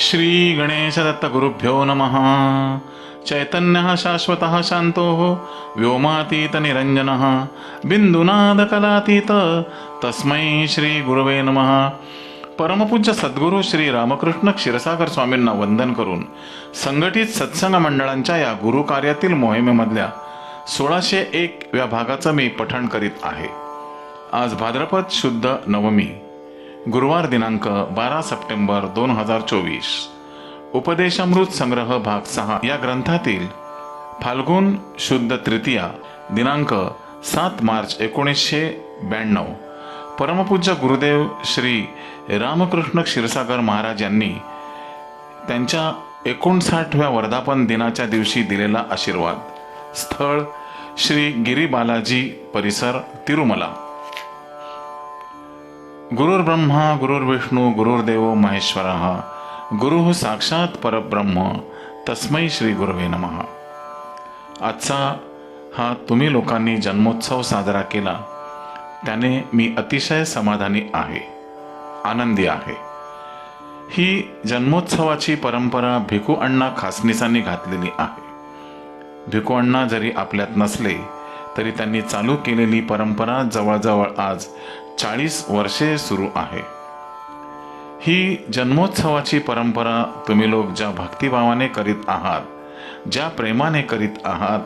श्री गणेशदत्त गुरुभ्यो नमः। चैतन्यः शाश्वतः शान्तो व्योमातीतनिरञ्जनः बिन्दुनादकलातीत तस्मै श्रीगुरवे नमः। परमपूज्य सद्गुरू श्री रामकृष्ण क्षीरसागर स्वामींना वंदन करून संघटित सत्संग मंडळांच्या या गुरु कार्यातील मोहिमेमधल्या सोळाशे एक या भागाचं मी पठण करीत आहे. आज भाद्रपद शुद्ध नवमी. गुरुवार दिनांक बारा सप्टेंबर दोन हजार चोवीस. उपदेशामृत संग्रह भाग सहा या ग्रंथातील फाल्गुन शुद्ध तृतीया दिनांक सात मार्च एकोणीसशे ब्याण्णव. परमपूज्य गुरुदेव श्री रामकृष्ण क्षीरसागर महाराज यांनी त्यांच्या एकोणसाठव्या वर्धापन दिनाच्या दिवशी दिलेला आशीर्वाद. स्थळ श्री गिरी बालाजी परिसर तिरुमला. गुरुर्ब्रह्मा गुरुर्विष्णू गुरुर्देव महेश्वर। गुरु साक्षात परब्रह्म तस्मै श्री गुरवे नमः। आजचा हा तुम्ही लोकांनी जन्मोत्सव साजरा केला त्याने मी अतिशय समाधानी आहे आनंदी आहे. ही जन्मोत्सवाची परंपरा भिकू अण्णा खासनिसांनी घातलेली आहे. भिकू अण्णा जरी आपल्यात नसले तरी त्यांनी चालू केलेली परंपरा जवळजवळ आज चाळीस वर्षे सुरू आहे. ही जन्मोत्सवाची परंपरा तुम्ही लोक ज्या भक्तिभावाने करीत आहात ज्या प्रेमाने करीत आहात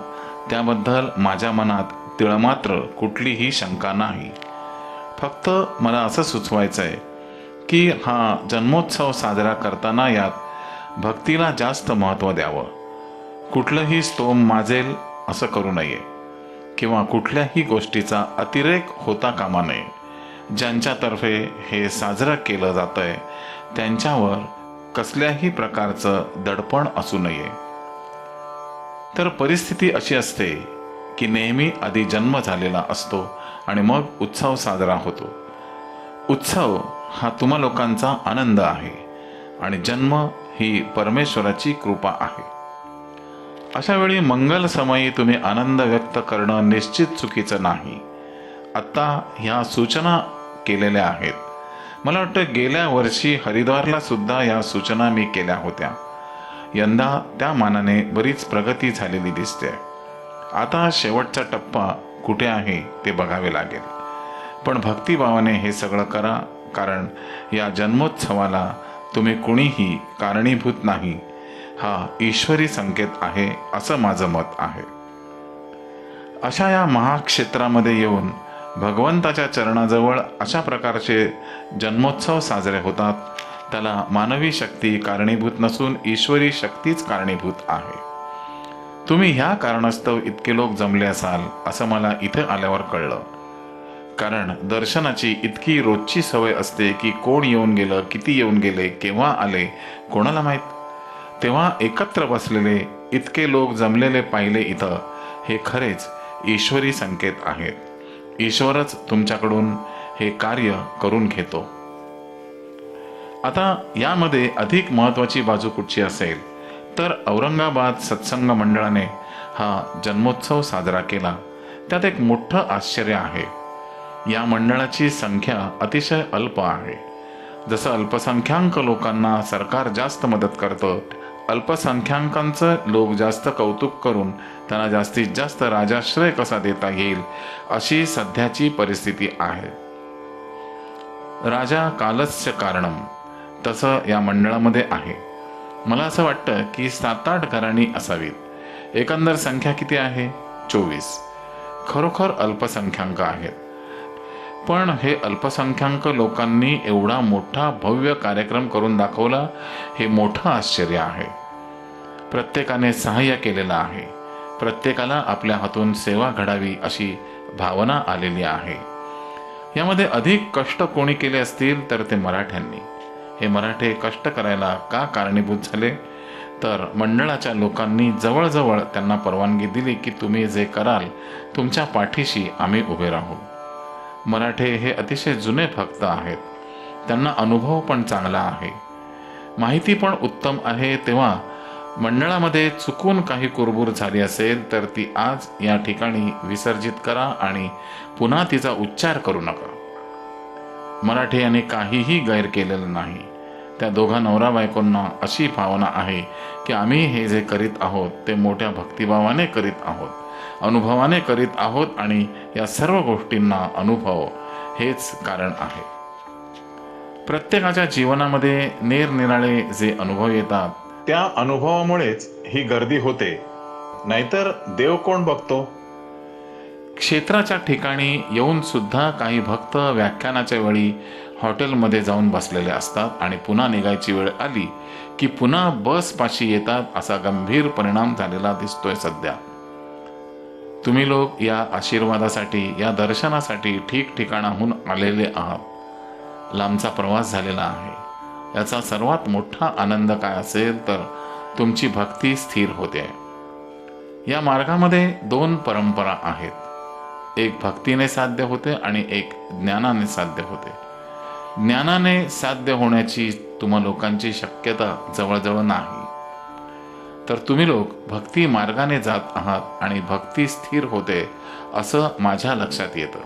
त्याबद्दल माझ्या मनात तिळमात्र कुठलीही शंका नाही. फक्त मला असं सुचवायचं आहे की हा जन्मोत्सव साजरा करताना यात भक्तीला जास्त महत्त्व द्यावं. कुठलंही स्तोम माजेल असं करू नये किंवा कुठल्याही गोष्टीचा अतिरेक होता कामा नये. ज्यांच्यातर्फे हे साजरं केलं जातंय त्यांच्यावर कसल्याही प्रकारचं दडपण असू नये. तर परिस्थिती अशी असते की नेहमी आधी जन्म झालेला असतो आणि मग उत्सव साजरा होतो. उत्सव हा तुम्हा लोकांचा आनंद आहे आणि जन्म ही परमेश्वराची कृपा आहे. अशा वेळी मंगल समयी तुम्ही आनंद व्यक्त करणं निश्चित चुकीचं नाही. आत्ता ह्या सूचना केलेल्या आहेत. मला वाटतं गेल्या वर्षी हरिद्वारला सुद्धा या सूचना मी केल्या होत्या. यंदा त्या मानाने बरीच प्रगती झालेली दिसते. आता शेवटचा टप्पा कुठे आहे ते बघावे लागेल. पण भक्तिभावाने हे सगळं करा कारण या जन्मोत्सवाला तुम्ही कुणीही कारणीभूत नाही. हा ईश्वरी संकेत आहे असं माझं मत आहे. अशा या महाक्षेत्रामध्ये येऊन भगवंताच्या चरणाजवळ अशा प्रकारचे जन्मोत्सव साजरे होतात. त्याला मानवी शक्ती कारणीभूत नसून ईश्वरी शक्तीच कारणीभूत आहे. तुम्ही ह्या कारणास्तव इतके लोक जमले असाल असं मला इथं आल्यावर कळलं. कारण दर्शनाची इतकी रोजची सवय असते की कोण येऊन गेलं किती येऊन गेले केव्हा आले कोणाला माहीत? तेव्हा एकत्र बसलेले इतके लोक जमलेले पाहिले इथं हे खरेच ईश्वरी संकेत आहेत. ईश्वरच तुमच्याकडून हे कार्य करून घेतो. आता यामध्ये अधिक महत्त्वाची बाजू कुठची असेल तर औरंगाबाद सत्संग मंडळाने हा जन्मोत्सव साजरा केला. त्यात एक मोठं आश्चर्य आहे. या मंडळाची संख्या अतिशय अल्प आहे. जसं अल्पसंख्याक लोकांना सरकार जास्त मदत करतं अल्पसंख्याकांचं लोक जास्त कौतुक करून त्यांना जास्तीत जास्त राजाश्रय कसा देता येईल अशी सध्याची परिस्थिती आहे. राजा कालस्य कारणम तसं या मंडळामध्ये आहे. मला असं वाटतं की सात आठ घराणी असावीत. एकंदर संख्या किती आहे? चोवीस. खरोखर अल्पसंख्याक आहेत. पण हे अल्पसंख्याक लोकांनी एवढा मोठा भव्य कार्यक्रम करून दाखवला हे मोठं आश्चर्य आहे. प्रत्येकाने सहाय्य केलेलं आहे. प्रत्येकाला आपल्या हातून सेवा घडावी अशी भावना आलेली आहे. यामध्ये अधिक कष्ट कोणी केले असतील तर ते मराठ्यांनी. हे मराठे कष्ट करायला का कारणीभूत झाले? तर मंडळाच्या लोकांनी जवळजवळ त्यांना परवानगी दिली की तुम्ही जे कराल तुमच्या पाठीशी आम्ही उभे राहू. मराठे हे अतिशय जुने भक्त आहेत. त्यांना अनुभव पण चांगला आहे. माहिती पण उत्तम आहे. तेव्हा मंडळामध्ये चुकून काही कुरबूर झाली असेल तर ती आज या ठिकाणी विसर्जित करा आणि पुन्हा तिचा उच्चार करू नका. मराठी यांनी काहीही गैर केलेलं नाही. त्या दोघा नवरा बायकोंना अशी भावना आहे की आम्ही हे जे करीत आहोत ते मोठ्या भक्तिभावाने करीत आहोत. अनुभवाने करीत आहोत आणि या सर्व गोष्टींना अनुभव हेच कारण आहे. प्रत्येकाच्या जीवनामध्ये निरनिराळे जे अनुभव येतात त्या अनुभवामुळेच ही गर्दी होते. नाहीतर देव कोण बघतो? क्षेत्राच्या ठिकाणी येऊन सुद्धा काही भक्त व्याख्यानाच्या वेळी हॉटेलमध्ये जाऊन बसलेले असतात आणि पुन्हा निघायची वेळ आली की पुन्हा बस पाशी येतात असा गंभीर परिणाम झालेला दिसतोय सध्या. तुम्ही लोक या आशीर्वादासाठी या दर्शनासाठी ठिकठिकाणाहून आलेले आहात. लांबचा प्रवास झालेला आहे. याचा सर्वात मोठा आनंद काय असेल तर तुमची भक्ती स्थिर होते. या मार्गामध्ये दोन परंपरा आहेत. एक भक्तीने साध्य होते आणि एक ज्ञानाने साध्य होते. ज्ञानाने साध्य होण्याची तुम्हा लोकांची शक्यता जवळजवळ नाही. तर तुम्ही लोक भक्ती मार्गाने जात आहात आणि भक्ती स्थिर होते असं माझ्या लक्षात येतं.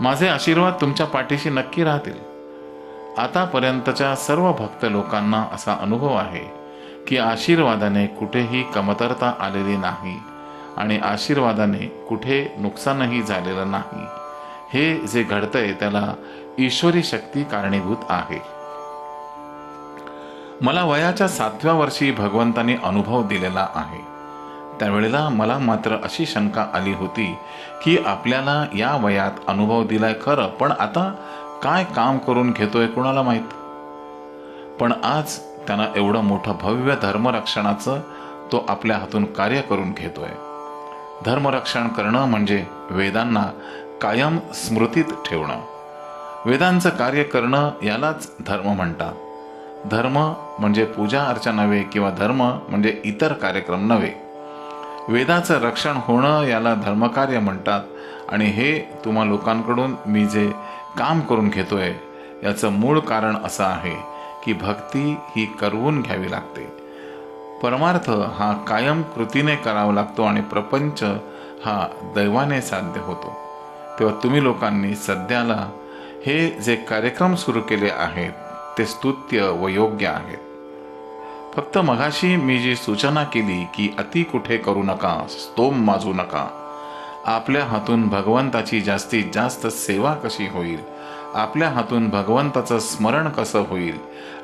माझे आशीर्वाद तुमच्या पाठीशी नक्की राहतील. आतापर्यंतच्या सर्व भक्त लोकांना असा अनुभव आहे की आशीर्वादाने कुठेही कमतरता आलेली नाही आणि आशीर्वादाने कुठे नुकसानही झालेलं नाही. हे जे घडतंय त्याला ईश्वरी शक्ती कारणीभूत आहे. मला वयाच्या सातव्या वर्षी भगवंताने अनुभव दिलेला आहे. त्यावेळेला मला मात्र अशी शंका आली होती की आपल्याला या वयात अनुभव दिलाय खरं पण आता काय काम करून घेतोय कुणाला माहीत? पण आज त्यांना एवढं मोठं भव्य धर्मरक्षणाचं तो आपल्या हातून कार्य करून घेतोय. धर्मरक्षण करणं म्हणजे वेदांना कायम स्मृतीत ठेवणं. वेदांचं कार्य करणं यालाच धर्म म्हणतात. धर्म म्हणजे पूजा अर्चा नव्हे किंवा धर्म म्हणजे इतर कार्यक्रम नव्हे. वेदाचं रक्षण होणं याला धर्मकार्य म्हणतात आणि हे तुम्हा लोकांकडून मी जे काम करून घेतोय याचं मूळ कारण असं आहे की भक्ती ही करवून घ्यावी लागते. परमार्थ हा कायम कृतीने करावा लागतो आणि प्रपंच हा दैवाने साध्य होतो. तेव्हा तुम्ही लोकांनी सध्याला हे जे कार्यक्रम सुरू केले आहेत ते स्तुत्य व योग्य आहेत. फक्त मगाशी मी जी सूचना केली की अति कुठे करू नका स्तोम माजू नका. आपल्या हातून भगवंताची जास्तीत जास्त सेवा कशी होईल? आपल्या हातून भगवंताचं स्मरण कसं होईल?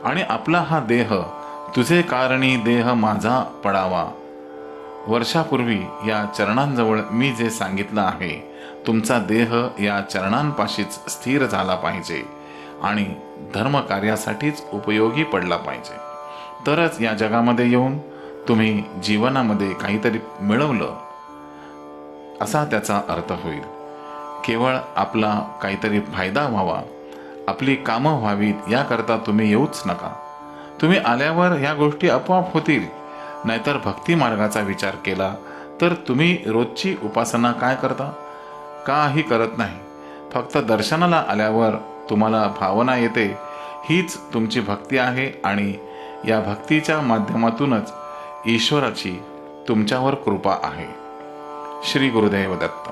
आणि आपला हा देह तुझे कारणी देह माझा पडावा. वर्षापूर्वी या चरणांजवळ मी जे सांगितलं आहे तुमचा देह या चरणांपाशीच स्थिर झाला पाहिजे. आणि धर्मकार्यासाठीच उपयोगी पडला पाहिजे. तरच या जगामध्ये येऊन तुम्ही जीवनामध्ये काहीतरी मिळवलं असा त्याचा अर्थ होईल. केवळ आपला काहीतरी फायदा व्हावा आपली कामं व्हावीत याकरता तुम्ही येऊच नका. तुम्ही आल्यावर ह्या गोष्टी आपोआप होतील. नाहीतर भक्ती मार्गाचा विचार केला तर तुम्ही रोजची उपासना काय करता? काही करत नाही. फक्त दर्शनाला आल्यावर तुम्हाला भावना येते हीच तुमची भक्ती आहे आणि या भक्तीच्या माध्यमातूनच ईश्वराची तुमच्यावर कृपा आहे. श्री गुरुदेव दत्त.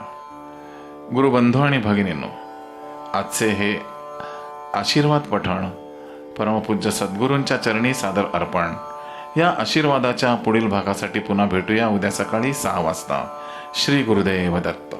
गुरुबंधू आणि भगिनींनो आजचे हे आशीर्वाद पठण परमपूज्य सद्गुरूंच्या चरणी सादर अर्पण या आशीर्वादाच्या पुढील भागासाठी पुन्हा भेटूया उद्या सकाळी सहा वाजता. श्री गुरुदेव दत्त.